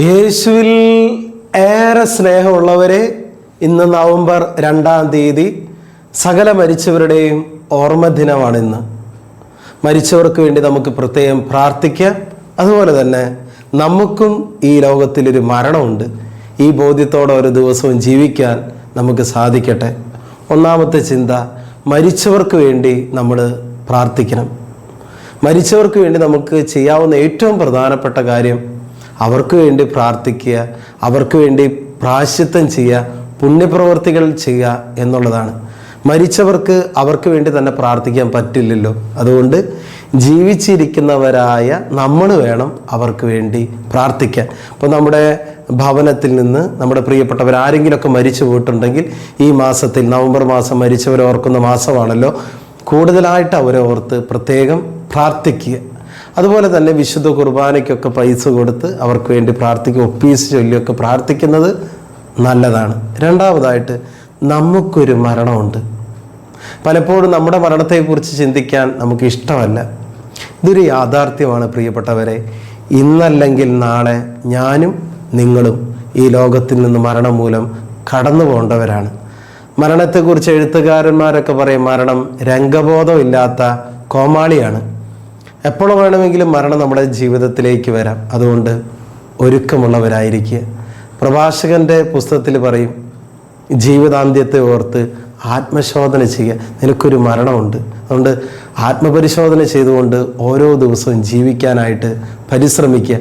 യേശുവിൽ ഏറെ സ്നേഹമുള്ളവരെ ഇന്ന് നവംബർ രണ്ടാം തീയതി സകല മരിച്ചവരുടെയും ഓർമ്മ ദിനമാണിന്ന്. മരിച്ചവർക്ക് വേണ്ടി നമുക്ക് പ്രത്യേകം പ്രാർത്ഥിക്കാം. അതുപോലെ തന്നെ നമുക്കും ഈ ലോകത്തിലൊരു മരണമുണ്ട്. ഈ ബോധ്യത്തോടെ ഒരു ദിവസവും ജീവിക്കാൻ നമുക്ക് സാധിക്കട്ടെ. ഒന്നാമത്തെ ചിന്ത മരിച്ചവർക്ക് വേണ്ടി നമ്മൾ പ്രാർത്ഥിക്കണം. മരിച്ചവർക്ക് വേണ്ടി നമുക്ക് ചെയ്യാവുന്ന ഏറ്റവും പ്രധാനപ്പെട്ട കാര്യം അവർക്ക് വേണ്ടി പ്രാർത്ഥിക്കുക അവർക്ക് വേണ്ടി പ്രാശ്യത്വം ചെയ്യുക പുണ്യപ്രവർത്തികൾ ചെയ്യുക എന്നുള്ളതാണ്. മരിച്ചവർക്ക് അവർക്ക് വേണ്ടി തന്നെ പ്രാർത്ഥിക്കാൻ പറ്റില്ലല്ലോ. അതുകൊണ്ട് ജീവിച്ചിരിക്കുന്നവരായ നമ്മൾ വേണം അവർക്ക് വേണ്ടി പ്രാർത്ഥിക്കാൻ. അപ്പോൾ നമ്മുടെ ഭവനത്തിൽ നിന്ന് നമ്മുടെ പ്രിയപ്പെട്ടവർ ആരെങ്കിലുമൊക്കെ മരിച്ചു പോയിട്ടുണ്ടെങ്കിൽ ഈ മാസത്തിൽ നവംബർ മാസം മരിച്ചവരെ ഓർക്കുന്ന മാസമാണല്ലോ. കൂടുതലായിട്ട് അവരെ ഓർത്ത് പ്രത്യേകം പ്രാർത്ഥിക്കുക. അതുപോലെ തന്നെ വിശുദ്ധ കുർബാനയ്ക്കൊക്കെ പൈസ കൊടുത്ത് അവർക്ക് വേണ്ടി പ്രാർത്ഥിക്കുക ഒപ്പീസ് ചൊല്ലിയൊക്കെ പ്രാർത്ഥിക്കുന്നത് നല്ലതാണ്. രണ്ടാമതായിട്ട് നമുക്കൊരു മരണമുണ്ട്. പലപ്പോഴും നമ്മുടെ മരണത്തെക്കുറിച്ച് ചിന്തിക്കാൻ നമുക്ക് ഇഷ്ടമല്ല. ഇതൊരു യാഥാർത്ഥ്യമാണ് പ്രിയപ്പെട്ടവരെ. ഇന്നല്ലെങ്കിൽ നാളെ ഞാനും നിങ്ങളും ഈ ലോകത്തിൽ നിന്ന് മരണം മൂലം കടന്നു പോകേണ്ടവരാണ്. മരണത്തെക്കുറിച്ച് എഴുത്തുകാരന്മാരൊക്കെ പറയും മരണം രംഗബോധമില്ലാത്ത കോമാളിയാണ്. എപ്പോൾ വേണമെങ്കിലും മരണം നമ്മുടെ ജീവിതത്തിലേക്ക് വരാം. അതുകൊണ്ട് ഒരുക്കമുള്ളവരായിരിക്കുക. പ്രഭാഷകന്റെ പുസ്തകത്തിൽ പറയും ജീവിതാന്ത്യത്തെ ഓർത്ത് ആത്മശോധന ചെയ്യുക. നിനക്കൊരു മരണമുണ്ട്. അതുകൊണ്ട് ആത്മപരിശോധന ചെയ്തുകൊണ്ട് ഓരോ ദിവസവും ജീവിക്കാനായിട്ട് പരിശ്രമിക്കുക.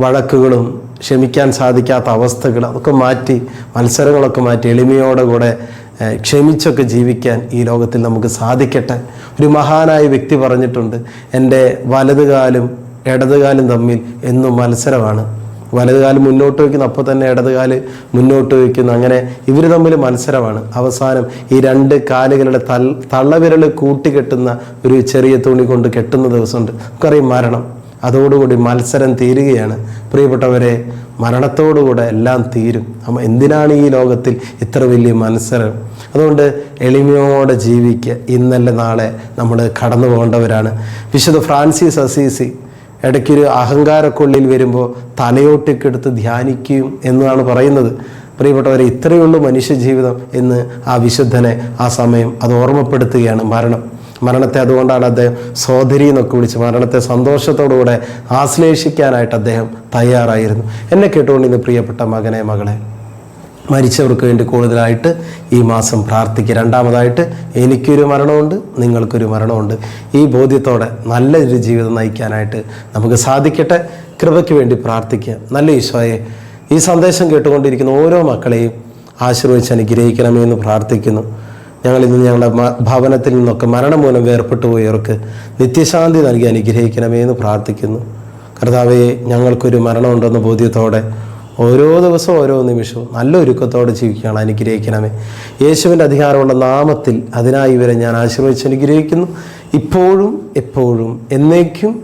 വഴക്കുകളും ക്ഷമിക്കാൻ സാധിക്കാത്ത അവസ്ഥകൾ അതൊക്കെ മാറ്റി മത്സരങ്ങളൊക്കെ മാറ്റി എളിമയോടെ കൂടെ ക്ഷമിച്ചൊക്കെ ജീവിക്കാൻ ഈ ലോകത്തിൽ നമുക്ക് സാധിക്കട്ടെ. ഒരു മഹാനായ വ്യക്തി പറഞ്ഞിട്ടുണ്ട് എന്റെ വലതുകാലും ഇടതുകാലും തമ്മിൽ എന്നും മത്സരമാണ്. വലതുകാലം മുന്നോട്ട് വയ്ക്കുന്നു അപ്പോൾ തന്നെ ഇടതുകാൽ മുന്നോട്ട് വയ്ക്കുന്നു. അങ്ങനെ ഇവർ തമ്മിൽ മത്സരമാണ്. അവസാനം ഈ രണ്ട് കാലുകളുടെ തൾ തള്ളവിരൽ കൂട്ടിക്കെട്ടുന്ന ഒരു ചെറിയ തുണി കൊണ്ട് കെട്ടുന്ന ദിവസമുണ്ട്. നമുക്കറിയാം മരണം. അതോടുകൂടി മത്സരം തീരുകയാണ്. പ്രിയപ്പെട്ടവരെ മരണത്തോടുകൂടെ എല്ലാം തീരും. അപ്പം എന്തിനാണ് ഈ ലോകത്തിൽ ഇത്ര വലിയ മത്സരം? അതുകൊണ്ട് എളിമയോടെ ജീവിക്കുക. ഇന്നല്ല നാളെ നമ്മൾ കടന്നു പോകേണ്ടവരാണ്. വിശുദ്ധ ഫ്രാൻസിസ് അസീസി ഇടയ്ക്കൊരു അഹങ്കാരക്കൊള്ളിൽ വരുമ്പോൾ തലയോട്ടിക്കെടുത്ത് ധ്യാനിക്കും എന്നാണ് പറയുന്നത്. പ്രിയപ്പെട്ടവരെ ഇത്രയുള്ളൂ മനുഷ്യജീവിതം എന്ന് ആ വിശുദ്ധനെ ആ സമയം അത് ഓർമ്മപ്പെടുത്തുകയാണ് മരണം. മരണത്തെ അതുകൊണ്ടാണ് അദ്ദേഹം സോദരി എന്നൊക്കെ വിളിച്ച് മരണത്തെ സന്തോഷത്തോടുകൂടെ ആശ്ലേഷിക്കാനായിട്ട് അദ്ദേഹം തയ്യാറായിരുന്നു. എന്നെ കേട്ടുകൊണ്ട് ഇന്ന് പ്രിയപ്പെട്ട മകനെ മകളെ മരിച്ചവർക്ക് വേണ്ടി കൂടുതലായിട്ട് ഈ മാസം പ്രാർത്ഥിക്കുക രണ്ടാമതായിട്ട് എനിക്കൊരു മരണമുണ്ട് നിങ്ങൾക്കൊരു മരണമുണ്ട്. ഈ ബോധ്യത്തോടെ നല്ലൊരു ജീവിതം നയിക്കാനായിട്ട് നമുക്ക് സാധിക്കട്ടെ. കൃപയ്ക്ക് വേണ്ടി പ്രാർത്ഥിക്കുക നല്ല ഈശോയെ ഈ സന്ദേശം കേട്ടുകൊണ്ടിരിക്കുന്ന ഓരോ മക്കളെയും ആശീർവദിച്ച് അനുഗ്രഹിക്കണമേ എന്ന് പ്രാർത്ഥിക്കുന്നു. ഞങ്ങൾ ഇന്ന് ഞങ്ങളുടെ ഭവനത്തിൽ നിന്നൊക്കെ മരണം മൂലം വേർപെട്ടു പോയവർക്ക് നിത്യശാന്തി നൽകി അനുഗ്രഹിക്കണമേ എന്ന് പ്രാർത്ഥിക്കുന്നു. കർത്താവെ ഞങ്ങൾക്കൊരു മരണമുണ്ടെന്ന ബോധ്യത്തോടെ ഓരോ ദിവസവും ഓരോ നിമിഷവും നല്ല ഒരുക്കത്തോടെ ജീവിക്കുകയാണ്. അനുഗ്രഹിക്കണമേ. യേശുവിന്റെ അധികാരമുള്ള നാമത്തിൽ അതിനായി ഇവരെ ഞാൻ ആശീർവദിച്ച് അനുഗ്രഹിക്കുന്നു. ഇപ്പോഴും എപ്പോഴും എന്നേക്കും.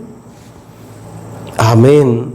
അമേൻ